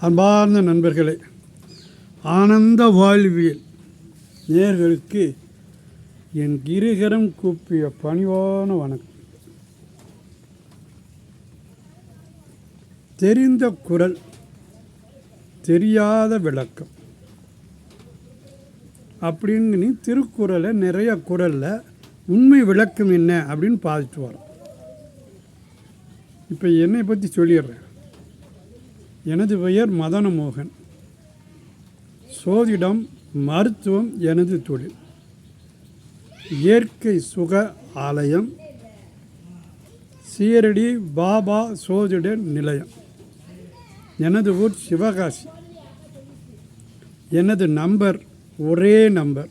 அன்பார்ந்த நண்பர்களே ஆனந்த வாழ்வியல் நேர்களுக்கு என் இருகரம் கூப்பிய பணிவான வணக்கம். தெரிந்த குரல் தெரியாத விளக்கம். அப்படின்னு திருக்குறளை நிறைய குரலில் உண்மை விளக்கம் என்ன அப்படின்னு பார்த்துட்டு வரோம். இப்போ என்னை பற்றி சொல்லிடுறேன். எனது பெயர் மதனமோகன். சோதிடம் மருத்துவம் எனது தொழில். இயற்கை சுக ஆலயம். சீரடி பாபா சோதிட நிலையம். எனது ஊர் சிவகாசி. எனது நம்பர் ஒரே நம்பர்.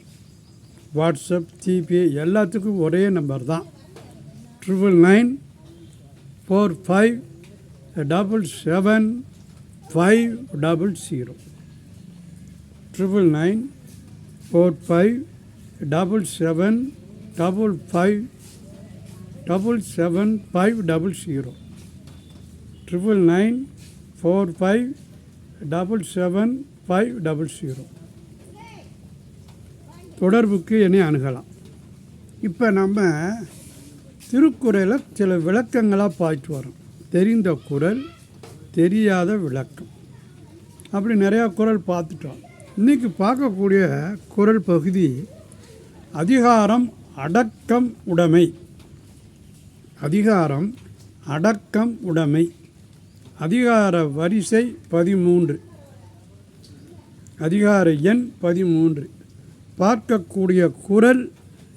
வாட்ஸ்அப் ஜிபே எல்லாத்துக்கும் ஒரே நம்பர் தான். Triple nine four five double seven five double zero triple nine four five double seven double five double seven five double zero triple nine four five double seven five double zero தொடர்புக்கு என்னை அணுகலாம். இப்போ நம்ம திருக்குறளில் சில விளக்கங்களாக பார்த்து வரோம் தெரிந்த குரல் தெரியாத விளக்கம். அப்படி நிறையா குரல் பார்த்துட்டோம். இன்றைக்கி பார்க்கக்கூடிய குரல் பகுதி அதிகாரம் அடக்கம் உடைமை. அதிகாரம் அடக்கம் உடைமை. அதிகார வரிசை பதிமூன்று. அதிகார எண் பதிமூன்று. பார்க்கக்கூடிய குரல்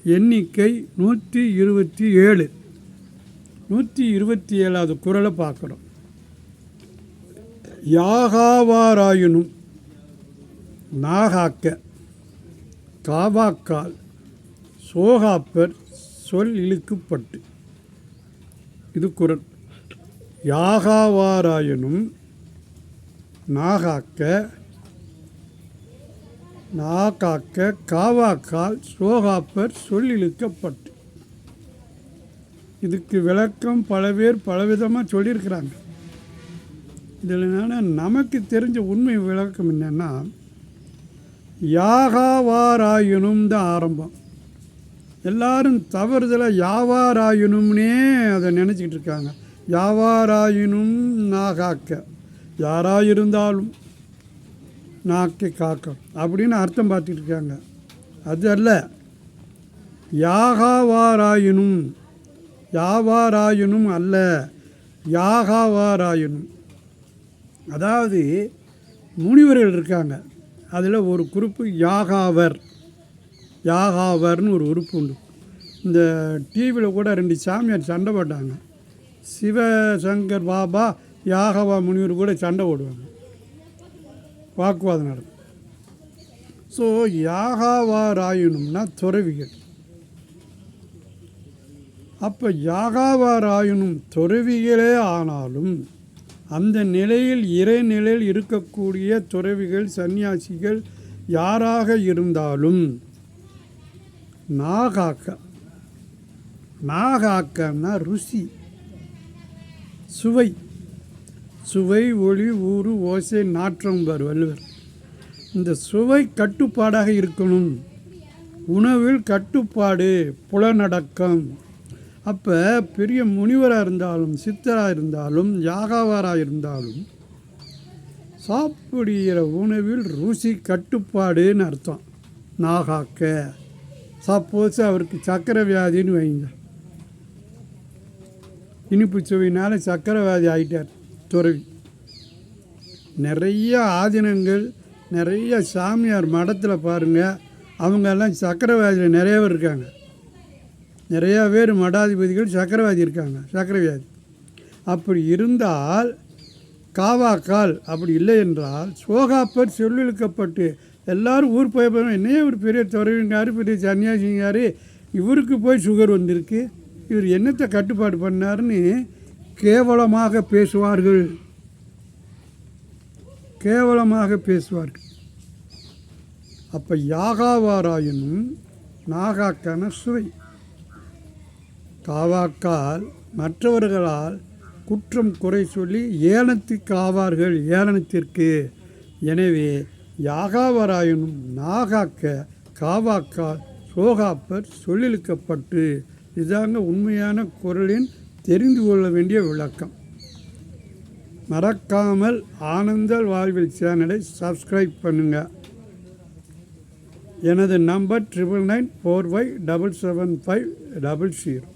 எண்ணிக்கை நூற்றி இருபத்தி ஏழு. நூற்றி இருபத்தி ஏழாவது குரலை பார்க்குறோம். யாகாவாராயினும் நாகாக்க காவாக்கால் சோகாப்பர் சொல் இழுக்குப்பட்டு. இது குரல். யாகாவாராயினும் நாகாக்க நாகாக்க காவாக்கால் சோகாப்பர் சொல் இழுக்கப்பட்டு. இதுக்கு விளக்கம் பல பேர் பலவிதமாக சொல்லியிருக்கிறாங்க. இதில் என்னென்னா நமக்கு தெரிஞ்ச உண்மை விளக்கம் என்னென்னா யாகாவாராயினும் தான் ஆரம்பம். எல்லாரும் தவறுதல யாவாராயினும்னே அதை நினச்சிக்கிட்டு இருக்காங்க. யாவாராயினும் நாகாக்க யாராக இருந்தாலும் நாக்கை காக்க அப்படின்னு அர்த்தம் பார்த்துட்டு இருக்காங்க. அது அல்ல. யாகாவாராயினும் யாவாராயினும் அல்ல யாகாவாராயினும். அதாவது முனிவர்கள் இருக்காங்க. அதில் ஒரு குறிப்பு யாகாவர். யாகாவர்னு ஒரு உறுப்பு உண்டு. இந்த டிவியில் கூட ரெண்டு சாமியார் சண்டை போட்டாங்க. சிவசங்கர் பாபா யாகவா முனிவர் கூட சண்டை போடுவாங்க. வாக்குவாதம் நடக்கும். ஸோ யாகாவாராயணும்னா துறவிகள். அப்போ யாகாவாராயினும் துறவிகளே ஆனாலும் அந்த நிலையில் இறைநிலையில் இருக்கக்கூடிய துறவிகள் சன்னியாசிகள் யாராக இருந்தாலும் நாகாக்க நாகாக்கன்னா ருசி சுவை சுவை ஒளி ஊறு ஓசை நாற்றம் பார் வள்ளுவர். இந்த சுவை கட்டுப்பாடாக இருக்கணும். உணவில் கட்டுப்பாடு புலனடக்கம் அப்போ பெரிய முனிவராக இருந்தாலும் சித்தராக இருந்தாலும் யாகாவாராக இருந்தாலும் சாப்பிடுகிற உணவில் ருசி கட்டுப்பாடுன்னு அர்த்தம். நாகாக்க. சப்போஸ் அவருக்கு சக்கரை வியாதின்னு வைங்க. இனிப்பு சுவையினால் சக்கரை வியாதி ஆகிட்டார் துறவி. நிறைய ஆதினங்கள் நிறைய சாமியார் மடத்தில் பாருங்கள் அவங்கெல்லாம் சக்கரை வியாதியில் நிறைய பேர் இருக்காங்க. நிறையா பேர் மடாதிபதிகள் சக்கரவாதி இருக்காங்க சக்கரவியாதி. அப்படி இருந்தால் காவாக்கால் அப்படி இல்லை என்றால் சோகாப்பர் சொல்லிழுக்கப்பட்டு எல்லாரும் ஊர் போய் போய் என்னையே ஒரு பெரிய துறவிங்காரு பெரிய சன்னியாசிங்காரு இவருக்கு போய் சுகர் வந்திருக்கு. இவர் என்னத்தை கட்டுப்பாடு பண்ணார்னு கேவலமாக பேசுவார்கள். கேவலமாக பேசுவார்கள். அப்போ யாகாவாராயினும் நாகாக்கான சுவை. காவாக்கால் மற்றவர்களால் குற்றம் குறை சொல்லி ஏலத்துக்கு ஆவார்கள் ஏளனத்திற்கு எனவே யாகாவராயனும் நாகாக்க காவாக்கால் சோகாப்பர் சொல்லிழுக்கப்பட்டு. இதாங்க உண்மையான குரலின் தெரிந்து கொள்ள வேண்டிய விளக்கம். மறக்காமல் ஆனந்தல் வாழ்வில் சேனலை சப்ஸ்கிரைப் பண்ணுங்கள் எனது number triple nine four five double seven five double zero